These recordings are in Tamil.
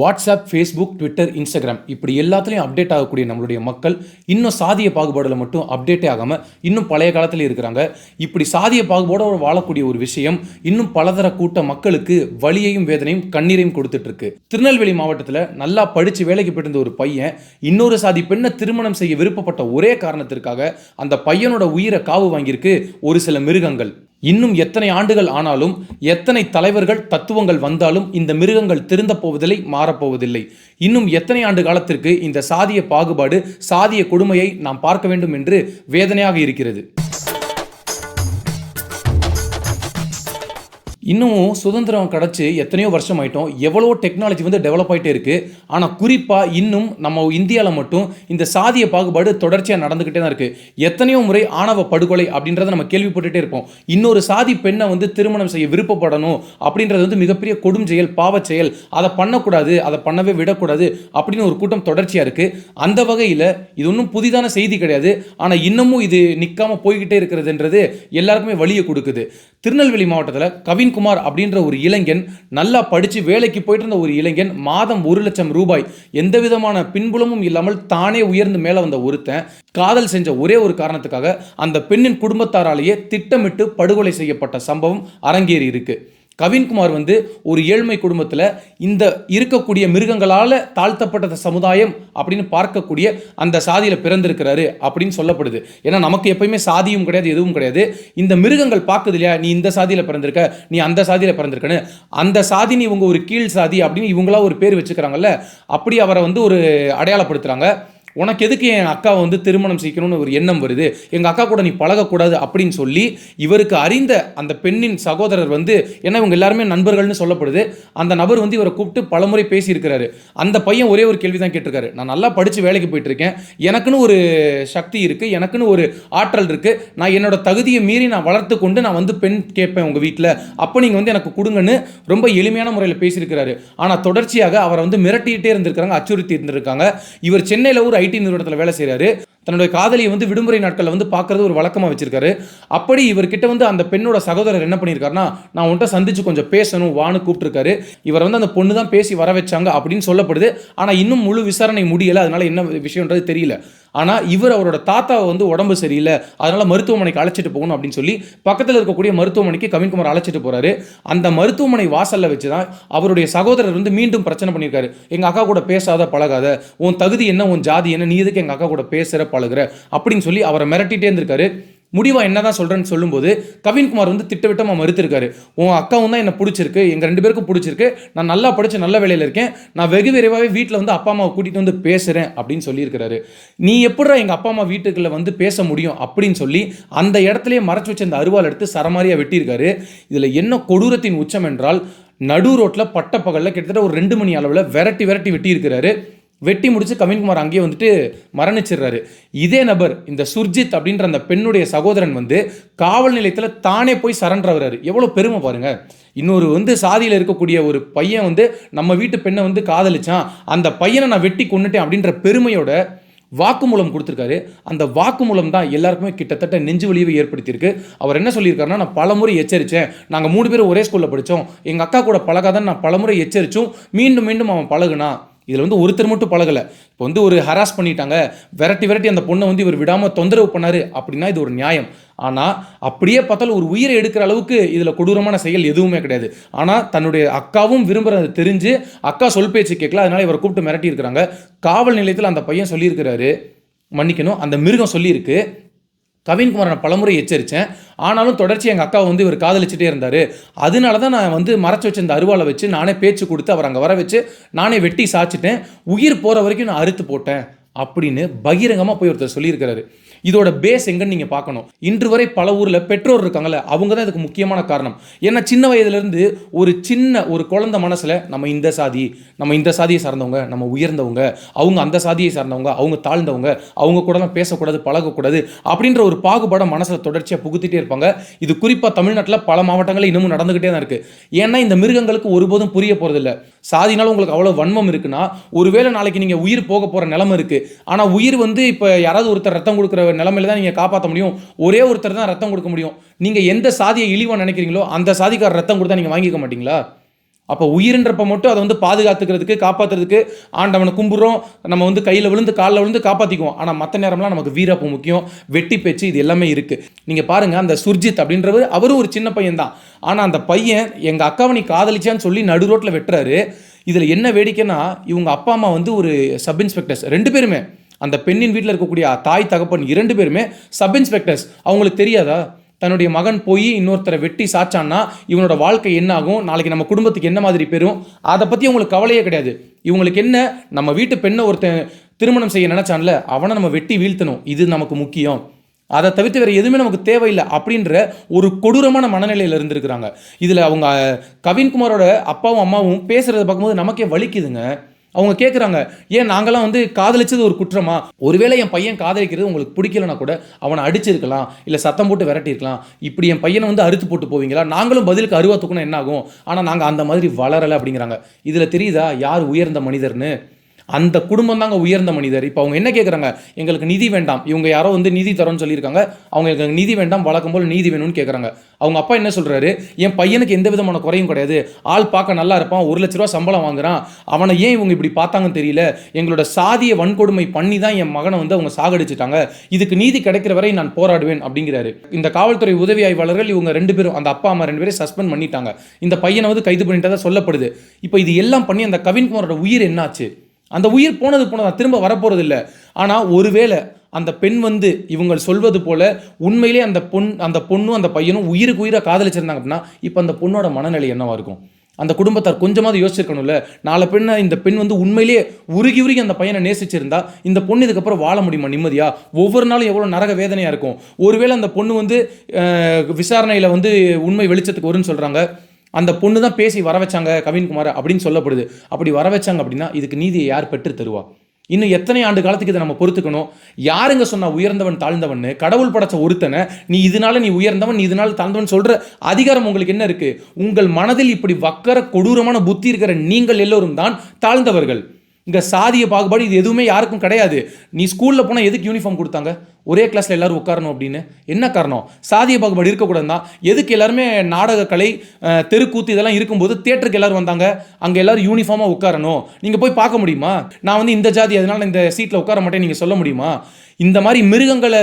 வாட்ஸ்அப் ஃபேஸ்புக் ட்விட்டர் இன்ஸ்டாகிராம் இப்படி எல்லாத்துலேயும் அப்டேட் ஆகக்கூடிய நம்மளுடைய மக்கள் இன்னும் சாதிய பாகுபாடில் மட்டும் அப்டேட்டே ஆகாமல் இன்னும் பழைய காலத்தில் இருக்கிறாங்க. இப்படி சாதிய பாகுபாடோடு வாழக்கூடிய ஒரு விஷயம் இன்னும் பலதர கூட்ட மக்களுக்கு வலியையும் வேதனையும் கண்ணீரையும் கொடுத்துட்ருக்கு. திருநெல்வேலி மாவட்டத்தில் நல்லா படித்து வேலைக்கு போயிருந்த ஒரு பையன் இன்னொரு சாதி பெண்ணை திருமணம் செய்ய விருப்பப்பட்ட ஒரே காரணத்திற்காக அந்த பையனோட உயிரை காவு வாங்கியிருக்கு ஒரு சில மிருகங்கள். இன்னும் எத்தனை ஆண்டுகள் ஆனாலும் எத்தனை தலைவர்கள் தத்துவங்கள் வந்தாலும் இந்த மிருகங்கள் திருந்த போவதில்லை மாறப்போவதில்லை இன்னும் எத்தனை ஆண்டு காலத்திற்கு இந்த சாதிய பாகுபாடு சாதிய கொடுமையை நாம் பார்க்க வேண்டும் என்று வேதனையாக இருக்கிறது. இன்னமும் சுதந்திரம் கிடச்சி எத்தனையோ வருஷம் ஆயிட்டோம். எவ்வளோ டெக்னாலஜி வந்து டெவலப் ஆகிட்டே இருக்குது ஆனால் குறிப்பாக இன்னும் நம்ம இந்தியாவில் மட்டும் இந்த சாதிய பாகுபாடு தொடர்ச்சியாக நடந்துக்கிட்டே தான் இருக்குது எத்தனையோ முறை ஆணவ படுகொலை அப்படின்றத நம்ம கேள்விப்பட்டுட்டே இருப்போம். இன்னொரு சாதி பெண்ணை வந்து திருமணம் செய்ய விருப்பப்படணும் அப்படின்றது வந்து மிகப்பெரிய கொடும் செயல் பாவச் செயல். அதை பண்ணக்கூடாது அதை பண்ணவே விடக்கூடாது அப்படின்னு ஒரு கூட்டம் தொடர்ச்சியாக இருக்குது அந்த வகையில் இது ஒன்றும் புதிதான செய்தி கிடையாது. ஆனால் இன்னமும் இது நிற்காம போய்கிட்டே இருக்கிறதுன்றது எல்லாருக்குமே வழியை கொடுக்குது. திருநெல்வேலி மாவட்டத்தில் கவின்குமார் அப்படின்ற ஒரு இளைஞன் நல்லா படித்து வேலைக்கு போயிட்டு இருந்த ஒரு இளைஞன் மாதம் ஒரு லட்சம் ரூபாய் எந்த விதமான பின்புலமும் இல்லாமல் தானே உயர்ந்து மேலே வந்த ஒருத்தன் காதல் செஞ்ச ஒரே ஒரு காரணத்துக்காக அந்த பெண்ணின் குடும்பத்தாராலேயே திட்டமிட்டு படுகொலை செய்யப்பட்ட சம்பவம் அரங்கேறி இருக்குது கவின்குமார் வந்து ஒரு ஏழ்மை குடும்பத்தில் இந்த இருக்கக்கூடிய மிருகங்களால் தாழ்த்தப்பட்ட சமுதாயம் அப்படின்னு பார்க்கக்கூடிய அந்த சாதியில் பிறந்திருக்கிறாரு அப்படின்னு சொல்லப்படுது. ஏன்னா நமக்கு எப்பயுமே சாதியும் கிடையாது எதுவும் கிடையாது. இந்த மிருகங்கள் பார்க்குது இல்லையா? நீ இந்த சாதியில் பிறந்திருக்க நீ அந்த சாதியில் பிறந்திருக்கன்னு. அந்த சாதி நீ இவங்க ஒரு கீழ் சாதி அப்படின்னு இவங்களா ஒரு பேர் வச்சுக்கிறாங்கல்ல அப்படி அவரை வந்து ஒரு அடையாளப்படுத்துகிறாங்க உனக்கு எதுக்கு என் அக்கா வந்து திருமணம் செய்யணும்னு ஒரு எண்ணம் வருது? எங்கள் அக்கா கூட நீ பழகக்கூடாது அப்படின்னு சொல்லி இவருக்கு அறிந்த அந்த பெண்ணின் சகோதரர் வந்து ஏன்னா இவங்க எல்லாருமே நண்பர்கள்னு சொல்லப்படுது. அந்த நபர் வந்து இவரை கூப்பிட்டு பலமுறை பேசியிருக்கிறாரு. அந்த பையன் ஒரே ஒரு கேள்வி தான் கேட்டிருக்காரு. நான் நல்லா படித்து வேலைக்கு போயிட்டுருக்கேன். எனக்குன்னு ஒரு சக்தி இருக்குது எனக்குன்னு ஒரு ஆற்றல் இருக்குது நான் என்னோட தகுதியை மீறி நான் வளர்த்து கொண்டு நான் வந்து பெண் கேட்பேன் உங்கள் வீட்டில் அப்போ நீங்கள் வந்து எனக்கு கொடுங்கன்னு ரொம்ப எளிமையான முறையில் பேசியிருக்கிறாரு. ஆனால் தொடர்ச்சியாக அவரை வந்து மிரட்டிகிட்டே இருந்திருக்காங்க அச்சுறுத்தி இருந்திருக்காங்க. இவர் சென்னையில் ஒரு ஐடி நிறுவனத்தில் வேலை செய்கிறாரு தன்னுடைய காதலியை வந்து விடுமுறை நாட்களில் வந்து பார்க்கறது ஒரு வழக்கமாக வச்சிருக்காரு. அப்படி இவர்கிட்ட வந்து அந்த பெண்ணோட சகோதரர் என்ன பண்ணியிருக்காருன்னா நான் உன்கிட்ட சந்திச்சு கொஞ்சம் பேசணும் வான்னு கூப்பிட்டுருக்காரு. இவர் வந்து அந்த பொண்ணு தான் பேசி வர வச்சாங்க அப்படின்னு சொல்லப்படுது. ஆனால் இன்னும் முழு விசாரணை முடியலை. அதனால என்ன விஷயன்றது தெரியல. ஆனால் இவர் அவரோட தாத்தாவை வந்து உடம்பு சரியில்லை அதனால் மருத்துவமனைக்கு அழைச்சிட்டு போகணும் அப்படின்னு சொல்லி பக்கத்தில் இருக்கக்கூடிய மருத்துவமனைக்கு கவின்குமார் அழைச்சிட்டு போறாரு. அந்த மருத்துவமனை வாசலில் வச்சு தான் அவருடைய சகோதரர் வந்து மீண்டும் பிரச்சனை பண்ணியிருக்காரு. எங்கள் அக்கா கூட பேசாத பழகாத உன் தகுதி என்ன உன் ஜாதி என்ன நீ எதுக்கு எங்கள் அக்கா கூட பேசுகிற பழகுற அப்படின்னு சொல்லி அவரை மிரட்டிட்டே இருந்திருக்காரு. முடிவாக என்ன தான் சொல்கிறேன்னு சொல்லும்போது கவின்குமார் வந்து திட்டவிட்டமாக மறுத்திருக்காரு. உன் அக்காவும் தான் என்னை பிடிச்சிருக்கு எங்கள் ரெண்டு பேருக்கும் பிடிச்சிருக்கு. நான் நல்லா படித்து நல்ல வேலையில் இருக்கேன். நான் வெகு விரைவாகவே வீட்டில் வந்து அப்பா அம்மாவை கூட்டிகிட்டு வந்து பேசுகிறேன் அப்படின்னு சொல்லியிருக்கிறாரு. நீ எப்படா எங்கள் அப்பா அம்மா வீட்டுக்குள்ளே வந்து பேச முடியும்? அப்படின்னு சொல்லி அந்த இடத்துலையே மறைச்சி வச்ச அந்த அருவாள் எடுத்து சரமாரியாக வெட்டியிருக்காரு. இதில் என்ன கொடூரத்தின் உச்சம் என்றால் நடு ரோட்டில் பட்டப்பகலில் கிட்டத்தட்ட ஒரு ரெண்டு மணி அளவில் விரட்டி விரட்டி வெட்டியிருக்கிறாரு. வெட்டி முடிச்சு கவின்குமார் அங்கேயே வந்துட்டு மரணிச்சிடுறாரு. இதே நபர் இந்த சுர்ஜித் அப்படின்ற அந்த பெண்ணுடைய சகோதரன் வந்து காவல் நிலையத்தில் தானே போய் சரண்டர் ஆகுறாரு எவ்வளோ பெருமை பாருங்க. இன்னொரு வந்து சாதியில் இருக்கக்கூடிய ஒரு பையன் வந்து நம்ம வீட்டு பெண்ணை வந்து காதலிச்சான். அந்த பையனை நான் வெட்டி கொண்டுட்டேன் அப்படின்ற பெருமையோட வாக்குமூலம் கொடுத்துருக்காரு. அந்த வாக்குமூலம் தான் எல்லாருக்குமே கிட்டத்தட்ட நெஞ்சு வலியை ஏற்படுத்தியிருக்கு. அவர் என்ன சொல்லியிருக்காருன்னா நான் பலமுறை எச்சரித்தேன் நாங்கள் மூணு பேரும் ஒரே ஸ்கூலில் படித்தோம் எங்கள் அக்கா கூட பழகாதான் நான் பலமுறை எச்சரித்தும் மீண்டும் மீண்டும் அவன் பழகுனா இதில் வந்து ஒருத்தர் மட்டும் பழகலை. இப்போ வந்து ஒரு ஹராஸ் பண்ணிட்டாங்க விரட்டி விரட்டி அந்த பொண்ணை வந்து இவர் விடாமல் தொந்தரவு பண்ணார் அப்படின்னா இது ஒரு நியாயம். ஆனால் அப்படியே பார்த்தாலும் ஒரு உயிரை எடுக்கிற அளவுக்கு இதில் கொடூரமான செயல் எதுவுமே கிடையாது. ஆனால் தன்னுடைய அக்காவும் விரும்புகிறத தெரிஞ்சு அக்கா சொல் பேச்சு கேட்கல அதனால் இவரை கூப்பிட்டு மிரட்டி இருக்கிறாங்க. காவல் நிலையத்தில் அந்த பையன் சொல்லியிருக்கிறாரு மன்னிக்கணும் அந்த மிருகம் சொல்லியிருக்கு. கவின்குமார் நான் பலமுறை எச்சரித்தேன் ஆனாலும் தொடர்ச்சி எங்கள் அக்காவை வந்து இவர் காதலிச்சுட்டே இருந்தார். அதனால தான் நான் வந்து மறைச்சி வச்ச இந்த அருவாளை வச்சு நானே பேச்சு கொடுத்து அவர் அங்கே வர வச்சு நானே வெட்டி சாச்சிட்டேன் உயிர் போகிற வரைக்கும் நான் அறுத்து போட்டேன். அப்படின்னு பகிரங்கமாக போய் ஒருத்தர் சொல்லியிருக்கிறாரு. இதோட பேஸ் எங்கன்னு நீங்கள் பார்க்கணும். இன்று வரை பல ஊரில் பெற்றோர் இருக்காங்கல்ல அவங்க தான் இதுக்கு முக்கியமான காரணம். ஏன்னா சின்ன வயதுலேருந்து ஒரு சின்ன ஒரு குழந்தை மனசில் நம்ம இந்த சாதி நம்ம இந்த சாதியை சார்ந்தவங்க நம்ம உயர்ந்தவங்க அவங்க அந்த சாதியை சார்ந்தவங்க அவங்க தாழ்ந்தவங்க அவங்க கூடலாம் பேசக்கூடாது பழகக்கூடாது அப்படின்ற ஒரு பாகுபாட மனசில் தொடர்ச்சியாக புகுத்திட்டே இருப்பாங்க. இது குறிப்பாக தமிழ்நாட்டில் பல மாவட்டங்களில் இன்னமும் நடந்துக்கிட்டே தான் இருக்குது ஏன்னா இந்த மிருகங்களுக்கு ஒருபோதும் புரிய போகிறதில்ல சாதினால உங்களுக்கு அவ்வளோ வன்மம் இருக்குன்னா ஒருவேளை நாளைக்கு நீங்கள் உயிர் போக போகிற நிலமை இருக்குது ஆனால் உயிர் வந்து இப்போ யாராவது ஒருத்தர் ரத்தம் கொடுக்குற நிலமையில தான் நீங்கள் காப்பாற்ற முடியும். ஒரே ஒருத்தர் தான் ரத்தம் கொடுக்க முடியும். நீங்கள் எந்த சாதியை இழிவாக நினைக்கிறீங்களோ அந்த சாதிக்கார ரத்தம் கொடுத்தா நீங்கள் வாங்கிக்க மாட்டீங்களா? அப்போ உயிரின்றப்ப மட்டும் அதை வந்து பாதுகாத்துக்கிறதுக்கு காப்பாத்துறதுக்கு ஆண்டவனை கும்பிட்றோம். நம்ம வந்து கையில் விழுந்து காலில் விழுந்து காப்பாற்றிக்குவோம் ஆனால் மற்ற நேரம்லாம் நமக்கு வீரப்பு முக்கியம். வெட்டி பேச்சு இது எல்லாமே இருக்குது நீங்கள் பாருங்கள் அந்த சுர்ஜித் அப்படின்றவர் அவரும் ஒரு சின்ன பையன் தான். ஆனால் அந்த பையன் எங்கள் அக்காவை நீ காதலிச்சான்னு சொல்லி நடு ரோட்டில் வெட்டுறாரு. இதில் என்ன வேடிக்கைன்னா இவங்க அப்பா அம்மா வந்து ஒரு சப் இன்ஸ்பெக்டர்ஸ் ரெண்டு பேருமே. அந்த பெண்ணின் வீட்டில் இருக்கக்கூடிய தாய் தகப்பன் இரண்டு பேருமே சப் இன்ஸ்பெக்டர்ஸ் அவங்களுக்கு தெரியாதா? தன்னுடைய மகன் போய் இன்னொருத்தரை வெட்டி சாச்சான்னா இவனோட வாழ்க்கை என்ன ஆகும் நாளைக்கு நம்ம குடும்பத்துக்கு என்ன மாதிரி பெறும் அதை பற்றி அவங்களுக்கு கவலையே கிடையாது. இவங்களுக்கு என்ன? நம்ம வீட்டு பெண்ணை ஒருத்தன் திருமணம் செய்ய நினச்சான்ல அவனை நம்ம வெட்டி வீழ்த்தணும். இது நமக்கு முக்கியம். அதை தவிர்த்து வேறு எதுவுமே நமக்கு தேவையில்லை அப்படின்ற ஒரு கொடூரமான மனநிலையில் இருந்திருக்கிறாங்க. இதில் அவங்க கவின்குமாரோட அப்பாவும் அம்மாவும் பேசுகிறத பார்க்கும்போது நமக்கே வலிக்குதுங்க. அவங்க கேட்குறாங்க ஏன் நாங்களாம் வந்து காதலிச்சது ஒரு குற்றமா? ஒருவேளை என் பையன் காதலிக்கிறது உங்களுக்கு பிடிக்கலனா கூட அவனை அடிச்சிருக்கலாம் இல்லை சத்தம் போட்டு விரட்டியிருக்கலாம். இப்படி என் பையனை வந்து அறுத்து போட்டு போவீங்களா? நாங்களும் பதிலுக்கு அருவா தூக்கணும் என்ன ஆகும்? ஆனால் நாங்கள் அந்த மாதிரி வளரலை அப்படிங்கிறாங்க. இதில் தெரியுதா யார் உயர்ந்த மனிதர்னு? அந்த குடும்பம் தாங்க உயர்ந்த மனிதர். இப்போ அவங்க என்ன கேட்குறாங்க எங்களுக்கு நிதி வேண்டாம். இவங்க யாரோ வந்து நிதி தரோன்னு சொல்லியிருக்காங்க. அவங்க எங்களுக்கு நிதி வேண்டாம் வழக்கம் போல் நீதி வேணும்னு கேட்குறாங்க அவங்க அப்பா என்ன சொல்கிறாரு என் பையனுக்கு எந்த விதமான குறையும் கிடையாது. ஆள் பார்க்க நல்லா இருப்பான் ஒரு லட்ச ரூபா சம்பளம் வாங்குறான். அவனை ஏன் இவங்க இப்படி பார்த்தாங்கன்னு தெரியல. எங்களோட சாதிய வன்கொடுமை பண்ணி தான் என் மகனை வந்து அவங்க சாகடிச்சிட்டாங்க. இதுக்கு நீதி கிடைக்கிற வரை நான் போராடுவேன் அப்படிங்கிறாரு. இந்த காவல்துறை உதவி ஆய்வாளர்கள் இவங்க ரெண்டு பேரும் அந்த அப்பா அம்மா ரெண்டு பேரும் சஸ்பெண்ட் பண்ணிட்டாங்க. இந்த பையனை வந்து கைது பண்ணிட்டதா சொல்லப்படுது. இப்போ இது எல்லாம் பண்ணி அந்த கவின்குமாரோட உயிர் என்னாச்சு? அந்த உயிர் போனது போனதான் திரும்ப வரப்போகிறது இல்லை ஆனால் ஒருவேளை அந்த பெண் வந்து இவங்க சொல்வது போல உண்மையிலே அந்த பொன் அந்த பொண்ணும் அந்த பையனும் உயிருக்கு உயிரை காதலிச்சிருந்தாங்க அப்படின்னா இப்போ அந்த பொண்ணோட மனநிலை என்னவாக இருக்கும்? அந்த குடும்பத்தார் கொஞ்சமாவது யோசிச்சிருக்கணும்ல. நாலு பெண்ணை இந்த பெண் வந்து உண்மையிலேயே உருகி உருகி அந்த பையனை நேசிச்சிருந்தா இந்த பொண்ணு இதுக்கப்புறம் வாழ முடியுமா நிம்மதியா? ஒவ்வொரு நாளும் எவ்வளோ நரக வேதனையாக இருக்கும். ஒருவேளை அந்த பொண்ணு வந்து விசாரணையில் வந்து உண்மை வெளிச்சத்துக்கு வரும்னு சொல்கிறாங்க அந்த பொண்ணு தான் பேசி வர வச்சாங்க கவின்குமார் அப்படின்னு சொல்லப்படுது. அப்படி வர வச்சாங்க அப்படின்னா இதுக்கு நீதியை யார் பெற்று தருவா? இன்னும் எத்தனை ஆண்டு காலத்துக்கு இதை நம்ம பொறுத்துக்கணும்? யாருங்க சொன்னா உயர்ந்தவன் தாழ்ந்தவன் கடவுள் படைச்ச ஒருத்தனை நீ இதனால நீ உயர்ந்தவன் நீ இதனால தாழ்ந்தவன் சொல்ற அதிகாரம் உங்களுக்கு என்ன இருக்கு? உங்கள் மனதில் இப்படி வக்கர கொடூரமான புத்தி இருக்கிற நீங்கள் எல்லோரும் தான் தாழ்ந்தவர்கள். இங்கே சாதிய பாகுபாடு இது எதுவுமே யாருக்கும் கிடையாது. நீ ஸ்கூலில் போனால் எதுக்கு யூனிஃபார்ம் கொடுத்தாங்க? ஒரே கிளாஸில் எல்லாரும் உட்காரணும் அப்படின்னு. என்ன காரணம்? சாதிய பாகுபாடு இருக்கக்கூடாதுன்னா எதுக்கு எல்லாருமே நாடக கலை தெருக்கூத்து இதெல்லாம் இருக்கும்போது தேட்டருக்கு எல்லாரும் வந்தாங்க? அங்கே எல்லோரும் யூனிஃபார்மாக உட்காரணும். நீங்கள் போய் பார்க்க முடியுமா? நான் வந்து இந்த ஜாதி அதனால் இந்த சீட்டில் உட்கார மாட்டேன். நீங்கள் சொல்ல முடியுமா? இந்த மாதிரி மிருகங்களை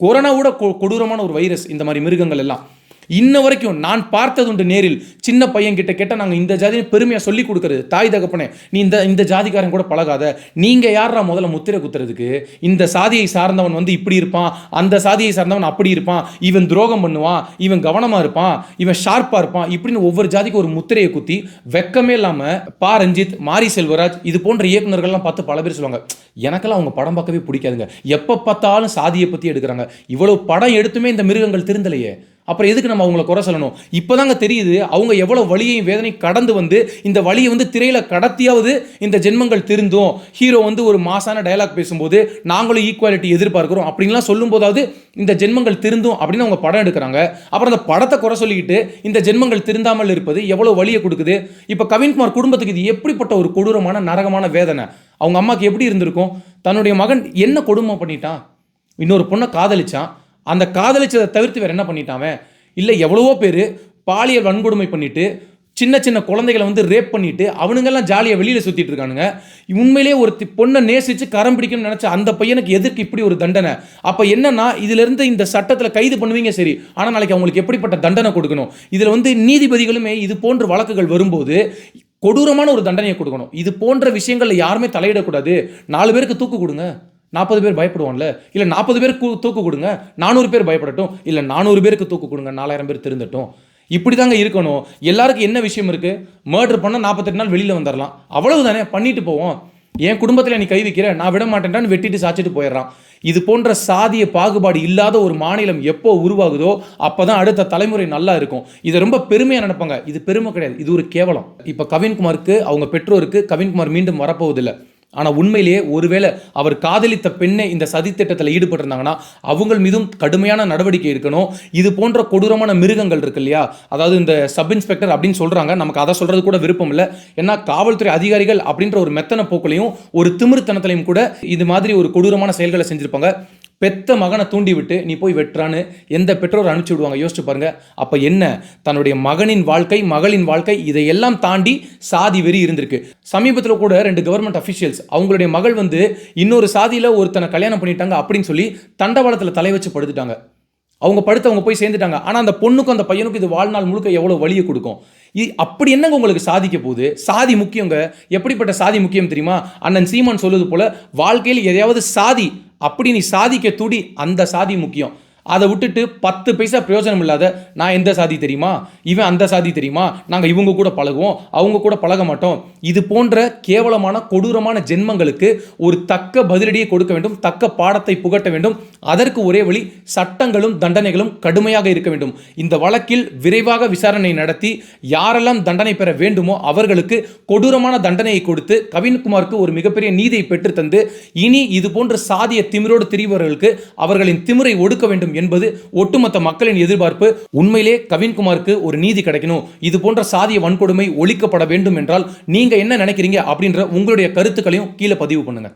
கொரோனாவோட கொ- கொடூரமான ஒரு வைரஸ் இந்த மாதிரி மிருகங்கள் எல்லாம். இன்ன வரைக்கும் நான் பார்த்ததுண்டு நேரில். சின்ன பையன் கிட்ட கேட்ட நாங்கள் இந்த ஜாதியை பெருமையாக சொல்லி கொடுக்குறது. தாய் தகப்பனே நீ இந்த இந்த ஜாதிக்காரன் கூட பழகாத. நீங்கள் யாரா முதல்ல முத்திரை குத்துறதுக்கு? இந்த சாதியை சார்ந்தவன் வந்து இப்படி இருப்பான். அந்த சாதியை சார்ந்தவன் அப்படி இருப்பான். இவன் துரோகம் பண்ணுவான். இவன் கவனமாக இருப்பான். இவன் ஷார்ப்பாக இருப்பான். இப்படின்னு ஒவ்வொரு ஜாதிக்கும் ஒரு முத்திரையை குத்தி வெக்கமே இல்லாமல் பா. ரஞ்சித் மாரி செல்வராஜ் இது போன்ற இயக்குநர்கள்லாம் பார்த்து பல பேர் சொல்லுவாங்க எனக்கெல்லாம் அவங்க படம் பார்க்கவே பிடிக்காதுங்க. எப்போ பார்த்தாலும் சாதியை பற்றி எடுக்கிறாங்க. இவ்வளோ படம் எடுத்துமே இந்த மிருகங்கள் திருந்தலையே. அப்புறம் எதுக்கு நம்ம அவங்கள குறை சொல்லணும்? இப்போதாங்க தெரியுது அவங்க எவ்வளோ வலியையும் வேதனையும் கடந்து வந்து இந்த வலியை வந்து திரையில் கடத்தியாவது இந்த ஜென்மங்கள் திருந்தும். ஹீரோ வந்து ஒரு மாசான டயலாக் பேசும்போது நாங்களும் ஈக்குவாலிட்டி எதிர்பார்க்குறோம். அப்படின்லாம் சொல்லும் போதாவது இந்த ஜென்மங்கள் திருந்தும் அப்படின்னு அவங்க படம் எடுக்கிறாங்க. அப்புறம் அந்த படத்தை குறை சொல்லிக்கிட்டு இந்த ஜென்மங்கள் திருந்தாமல் இருப்பது எவ்வளோ வலியை கொடுக்குது? இப்போ கவின்குமார் குடும்பத்துக்கு இது எப்படிப்பட்ட ஒரு கொடூரமான நரகமான வேதனை? அவங்க அம்மாவுக்கு எப்படி இருந்திருக்கும்? தன்னுடைய மகன் என்ன கொடுமை பண்ணிட்டான்? இன்னொரு பொண்ணை காதலிச்சான். அந்த காதலிச்சதை தவிர்த்து வேறு என்ன பண்ணிட்டான் அவன்? இல்லை எவ்வளவோ பேர் பாலியல் வன்கொடுமை பண்ணிட்டு சின்ன சின்ன குழந்தைகளை வந்து ரேப் பண்ணிட்டு அவனுங்கெல்லாம் ஜாலியாக வெளியில் சுற்றிட்டு இருக்கானுங்க. உண்மையிலேயே ஒரு பொண்ணை நேசித்து கரம் பிடிக்கணும்னு நினச்ச அந்த பையனுக்கு எதிர்க்கு இப்படி ஒரு தண்டனை. அப்போ என்னன்னா இதிலிருந்து இந்த சட்டத்தில் கைது பண்ணுவீங்க சரி ஆனால் நாளைக்கு அவங்களுக்கு எப்படிப்பட்ட தண்டனை கொடுக்கணும்? இதில் வந்து நீதிபதிகளுமே இது போன்ற வழக்குகள் வரும்போது கொடூரமான ஒரு தண்டனையை கொடுக்கணும். இது போன்ற விஷயங்களில் யாருமே தலையிடக்கூடாது. நாலு பேருக்கு தூக்கு கொடுங்க. நாற்பது பேர் பயப்படுவான்ல இல்லை நாற்பது பேருக்கு தூக்கு கொடுங்க. நானூறு பேர் பயப்படட்டும். இல்லை நானூறு பேருக்கு தூக்கு கொடுங்க. நாலாயிரம் பேர் திருந்தட்டும். இப்படி தாங்க இருக்கணும். எல்லாருக்கும் என்ன விஷயம் இருக்குது மர்டர் பண்ண நாற்பத்தெட்டு நாள் வெளியில் வந்துடலாம் அவ்வளவு தானே பண்ணிட்டு போவோம். என் குடும்பத்தில் நீ கை வைக்கிற? நான் விட மாட்டேன்டான்னு வெட்டிட்டு சாச்சிட்டு போயிடுறான். இது போன்ற சாதிய பாகுபாடு இல்லாத ஒரு மாநிலம் எப்போ உருவாகுதோ அப்போ தான் அடுத்த தலைமுறை நல்லா இருக்கும். இதை ரொம்ப பெருமையாக நினைப்பாங்க. இது பெருமை கிடையாது. இது ஒரு கேவலம். இப்போ கவின்குமாருக்கு அவங்க பெற்றோருக்கு கவின்குமார் மீண்டும் வரப்போவதில்லை. ஆனால் உண்மையிலேயே ஒருவேளை அவர் காதலித்த பெண்ணை இந்த சதித்திட்டத்தில் ஈடுபட்டிருந்தாங்கன்னா அவங்கள் மீதும் கடுமையான நடவடிக்கை எடுக்கணும். இது போன்ற கொடூரமான மிருகங்கள் இருக்கு இல்லையா? அதாவது இந்த சப் இன்ஸ்பெக்டர் அப்படின்னு சொல்கிறாங்க நமக்கு அதை சொல்கிறது கூட விருப்பம் இல்லை. ஏன்னா காவல்துறை அதிகாரிகள் அப்படின்ற ஒரு மெத்தன போக்குலையும் ஒரு திமிர்த்தனத்திலையும் கூட இது மாதிரி ஒரு கொடூரமான செயல்களை செஞ்சிருப்பாங்க. பெத்த மகனை தூண்டிவிட்டு நீ போய் வெட்டுறான்னு எந்த பெற்றோர் அனுப்பிச்சு விடுவாங்க? யோசிச்சு பாருங்க. அப்போ என்ன? தன்னுடைய மகனின் வாழ்க்கை மகளின் வாழ்க்கை இதையெல்லாம் தாண்டி சாதி வெறி இருந்திருக்கு. சமீபத்தில் கூட ரெண்டு கவர்மெண்ட் அஃபிஷியல்ஸ் அவங்களுடைய மகள் வந்து இன்னொரு சாதியில் ஒருத்தனை கல்யாணம் பண்ணிட்டாங்க அப்படின்னு சொல்லி தண்டவாளத்தில் தலை வச்சு படுத்துட்டாங்க. அவங்க படுத்து அவங்க போய் சேர்ந்துட்டாங்க. ஆனால் அந்த பொண்ணுக்கும் அந்த பையனுக்கும் இது வாழ்நாள் முழுக்க எவ்வளோ வழியை கொடுக்கும்? இ அப்படி என்னங்க உங்களுக்கு சாதிக்க போகுது? சாதி முக்கியங்க? எப்படிப்பட்ட சாதி முக்கியம் தெரியுமா? அண்ணன் சீமான் சொல்லுவது போல வாழ்க்கையில் எதையாவது சாதி அப்படி நீ சாதிக்க துடி அந்த சாதி முக்கியம். அதை விட்டுட்டு பத்து பைசா பிரயோஜனம் இல்லாத நான் எந்த சாதி தெரியுமா? இவன் அந்த சாதி தெரியுமா? நாங்கள் இவங்க கூட பழகுவோம் அவங்க கூட பழக மாட்டோம். இது போன்ற கேவலமான கொடூரமான ஜென்மங்களுக்கு ஒரு தக்க பதிலடியை கொடுக்க வேண்டும் தக்க பாடத்தை புகட்ட வேண்டும். அதற்கு ஒரே வழி சட்டங்களும் தண்டனைகளும் கடுமையாக இருக்க வேண்டும். இந்த வழக்கில் விரைவாக விசாரணை நடத்தி யாரெல்லாம் தண்டனை பெற வேண்டுமோ அவர்களுக்கு கொடூரமான தண்டனையை கொடுத்து கவின்குமாருக்கு ஒரு மிகப்பெரிய நீதியை பெற்றுத்தந்து இனி இது போன்ற சாதிய திமிரோடு திரிபவர்களுக்கு அவர்களின் திமிரை ஒடுக்க வேண்டும் என்பது ஒட்டுமொத்த மக்களின் எதிர்பார்ப்பு. உண்மையிலே கவின்குமாருக்கு ஒரு நீதி கிடைக்கணும். இது போன்ற சாதிய வன்கொடுமை ஒழிக்கப்பட வேண்டும் என்றால் நீங்க என்ன நினைக்கிறீங்க அப்படின்ற உங்களுடைய கருத்துக்களையும் கீழே பதிவு பண்ணுங்க.